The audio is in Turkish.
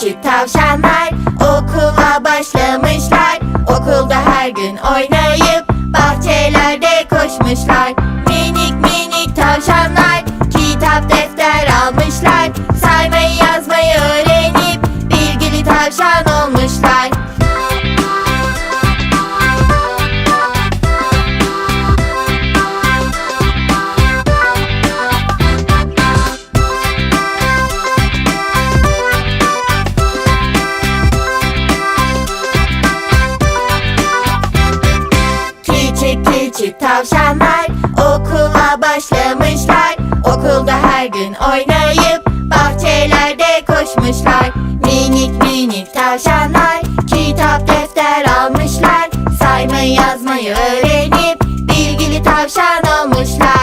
küçük tavşanlar okula başlamışlar. Okulda her gün oynayıp bahçelerde koşmuşlar. Minik minik tavşanlar kitap defter almışlar. Saymayı yazmayı öğrenip bilgili tavşan olmuşlar Küçük küçük tavşanlar okula başlamışlar. Okulda her gün oynayıp bahçelerde koşmuşlar. Minik minik tavşanlar kitap defter almışlar. Saymayı yazmayı öğrenip bilgili tavşan olmuşlar